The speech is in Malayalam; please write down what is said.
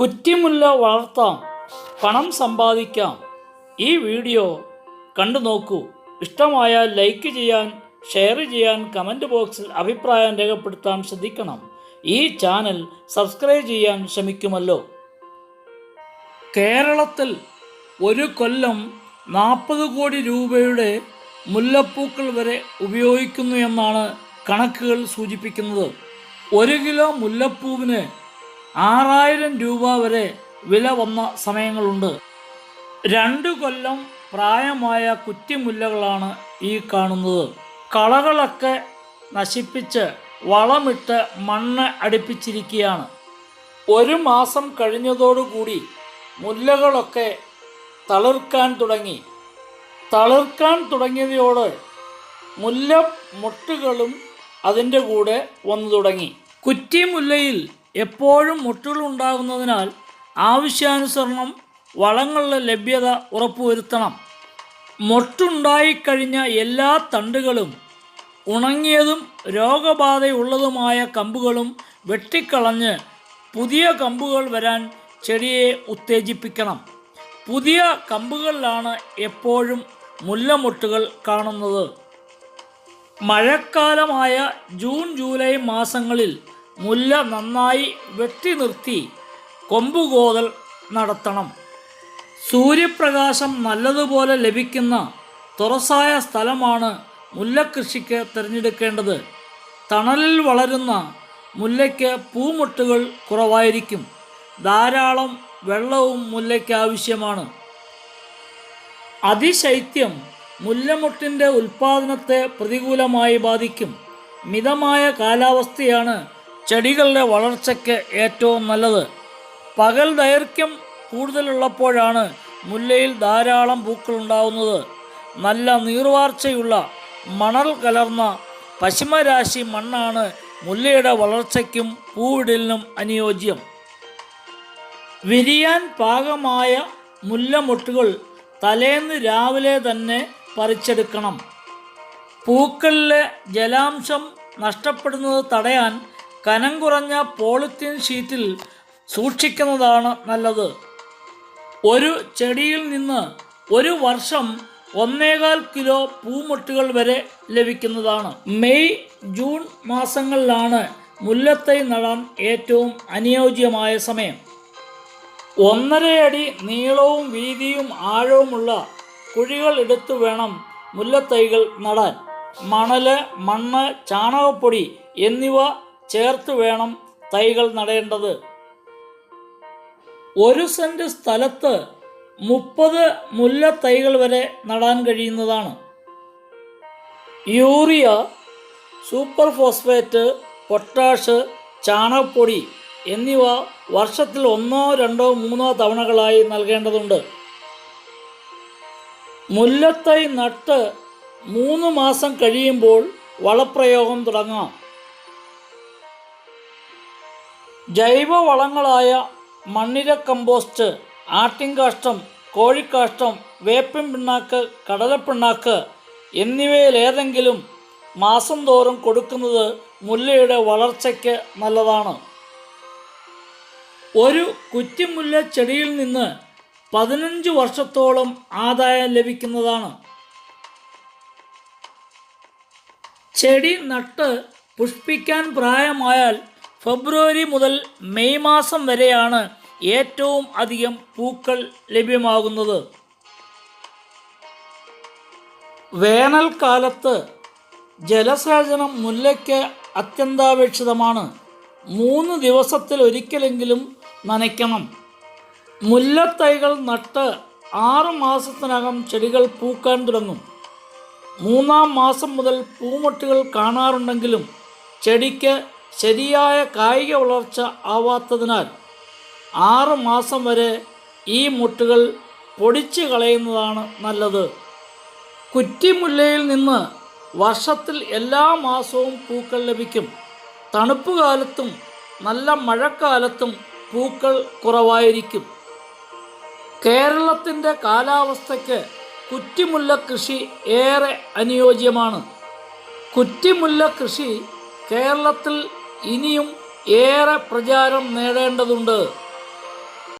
കുറ്റിമുല്ല വളർത്താം പണം സമ്പാദിക്കാം. ഈ വീഡിയോ കണ്ടു നോക്കൂ. ഇഷ്ടമായാൽ ലൈക്ക് ചെയ്യാൻ ഷെയർ ചെയ്യാൻ കമന്റ് ബോക്സിൽ അഭിപ്രായം രേഖപ്പെടുത്താൻ ശ്രദ്ധിക്കണം. ഈ ചാനൽ സബ്സ്ക്രൈബ് ചെയ്യാൻ ശ്രമിക്കുമല്ലോ. കേരളത്തിൽ ഒരു കൊല്ലം നാൽപ്പത് കോടി രൂപയുടെ മുല്ലപ്പൂക്കൾ വരെ ഉപയോഗിക്കുന്നു എന്നാണ് കണക്കുകൾ സൂചിപ്പിക്കുന്നത്. ഒരു കിലോ മുല്ലപ്പൂവിന് ആറായിരം രൂപ വരെ വില വന്ന സമയങ്ങളുണ്ട്. രണ്ടു കൊല്ലം പ്രായമായ കുറ്റിമുല്ലകളാണ് ഈ കാണുന്നത്. കളകളൊക്കെ നശിപ്പിച്ച് വളമിട്ട് മണ്ണ് അടുപ്പിച്ചിരിക്കുകയാണ്. ഒരു മാസം കഴിഞ്ഞതോടുകൂടി മുല്ലകളൊക്കെ തളിർക്കാൻ തുടങ്ങി. തളിർക്കാൻ തുടങ്ങിയതോട് മുല്ല മുട്ടുകളും അതിന്റെ കൂടെ വന്നു തുടങ്ങി. കുറ്റിമുല്ലയിൽ എപ്പോഴും മുട്ടുകൾ ഉണ്ടാകുന്നതിനാൽ ആവശ്യാനുസരണം വളങ്ങളുടെ ലഭ്യത ഉറപ്പുവരുത്തണം. മൊട്ടുണ്ടായിക്കഴിഞ്ഞ എല്ലാ തണ്ടുകളും ഉണങ്ങിയതും രോഗബാധയുള്ളതുമായ കമ്പുകളും വെട്ടിക്കളഞ്ഞ് പുതിയ കമ്പുകൾ വരാൻ ചെടിയെ ഉത്തേജിപ്പിക്കണം. പുതിയ കമ്പുകളിലാണ് എപ്പോഴും മുല്ലമൊട്ടുകൾ കാണുന്നത്. മഴക്കാലമായ ജൂൺ ജൂലൈ മാസങ്ങളിൽ മുല്ല നന്നായി വെട്ടി നിർത്തി കൊമ്പുകോതൽ നടത്തണം. സൂര്യപ്രകാശം നല്ലതുപോലെ ലഭിക്കുന്ന തുറസായ സ്ഥലമാണ് മുല്ലക്കൃഷിക്ക് തിരഞ്ഞെടുക്കേണ്ടത്. തണലിൽ വളരുന്ന മുല്ലയ്ക്ക് പൂമുട്ടുകൾ കുറവായിരിക്കും. ധാരാളം വെള്ളവും മുല്ലയ്ക്ക് ആവശ്യമാണ്. അതിശൈത്യം മുല്ലമുട്ടിന്റെ ഉൽപ്പാദനത്തെ പ്രതികൂലമായി ബാധിക്കും. മിതമായ കാലാവസ്ഥയാണ് ചെടികളുടെ വളർച്ചയ്ക്ക് ഏറ്റവും നല്ലത്. പകൽ ദൈർഘ്യം കൂടുതലുള്ളപ്പോഴാണ് മുല്ലയിൽ ധാരാളം പൂക്കൾ ഉണ്ടാവുന്നത് നല്ല നീർവാർച്ചയുള്ള മണൽ കലർന്ന പശ്ചിമരാശി മണ്ണാണ് മുല്ലയുടെ വളർച്ചയ്ക്കും പൂവിടലിനും അനുയോജ്യം. വിരിയാൻ പാകമായ മുല്ലമൊട്ടുകൾ തലേന്ന് രാവിലെ തന്നെ പറിച്ചെടുക്കണം. പൂക്കളിലെ ജലാംശം നഷ്ടപ്പെടുന്നത് തടയാൻ കനം കുറഞ്ഞ പോളിത്തീൻ ഷീറ്റിൽ സൂക്ഷിക്കുന്നതാണ് നല്ലത്. ഒരു ചെടിയിൽ നിന്ന് ഒരു വർഷം ഒന്നേകാൽ കിലോ പൂമുട്ടുകൾ വരെ ലഭിക്കുന്നതാണ്. മെയ് ജൂൺ മാസങ്ങളിലാണ് മുല്ലത്തൈ നടാൻ ഏറ്റവും അനുയോജ്യമായ സമയം. ഒന്നര അടി നീളവും വീതിയും ആഴവുമുള്ള കുഴികൾ എടുത്തു വേണം മുല്ലത്തൈകൾ നടാൻ. മണൽ മണ്ണ് ചാണകപ്പൊടി എന്നിവ ചേർത്ത് വേണം തൈകൾ നടേണ്ടത്. ഒരു സെന്റ് സ്ഥലത്ത് മുപ്പത് മുല്ല തൈകൾ വരെ നടാൻ കഴിയുന്നതാണ്. യൂറിയ സൂപ്പർ ഫോസ്ഫേറ്റ് പൊട്ടാഷ് ചാണകപ്പൊടി എന്നിവ വർഷത്തിൽ ഒന്നോ രണ്ടോ മൂന്നോ തവണകളായി നൽകേണ്ടതുണ്ട്. മുല്ലത്തൈ നട്ട് മൂന്ന് മാസം കഴിയുമ്പോൾ വളപ്രയോഗം തുടങ്ങാം. ജൈവവളങ്ങളായ മണ്ണിര കമ്പോസ്റ്റ് ആട്ടിൻകാഷ്ടം കോഴിക്കാഷ്ടം വേപ്പിൻ പിണ്ണാക്ക് കടലപ്പിണ്ണാക്ക് എന്നിവയിലേതെങ്കിലും മാസം തോറും കൊടുക്കുന്നത് മുല്ലയുടെ വളർച്ചയ്ക്ക് നല്ലതാണ്. ഒരു കുറ്റിമുല്ല ചെടിയിൽ നിന്ന് പതിനഞ്ച് വർഷത്തോളം ആദായം ലഭിക്കുന്നതാണ്. ചെടി നട്ട് പുഷ്പിക്കാൻ പ്രായമായാൽ ഫെബ്രുവരി മുതൽ മെയ് മാസം വരെയാണ് ഏറ്റവും അധികം പൂക്കൾ ലഭ്യമാകുന്നത്. വേനൽക്കാലത്ത് ജലസേചനം മുല്ലയ്ക്ക് അത്യന്താപേക്ഷിതമാണ്. മൂന്ന് ദിവസത്തിൽ ഒരിക്കലെങ്കിലും നനയ്ക്കണം. മുല്ലത്തൈകൾ നട്ട് ആറ് മാസത്തിനകം ചെടികൾ പൂക്കാൻ തുടങ്ങും. മൂന്നാം മാസം മുതൽ പൂമൊട്ടുകൾ കാണാറുണ്ടെങ്കിലും ചെടിക്ക് ശരിയായ കായിക വളർച്ച ആവാത്തതിനാൽ ആറ് മാസം വരെ ഈ മുട്ടുകൾ പൊടിച്ചു കളയുന്നതാണ് നല്ലത്. കുറ്റിമുല്ലയിൽ നിന്ന് വർഷത്തിൽ എല്ലാ മാസവും പൂക്കൾ ലഭിക്കും. തണുപ്പ് കാലത്തും നല്ല മഴക്കാലത്തും പൂക്കൾ കുറവായിരിക്കും. കേരളത്തിന്റെ കാലാവസ്ഥയ്ക്ക് കുറ്റിമുല്ല കൃഷി ഏറെ അനുയോജ്യമാണ്. കുറ്റിമുല്ല കൃഷി കേരളത്തിൽ ഇനിയും ഏറെ പ്രചാരം നേടേണ്ടതുണ്ട്.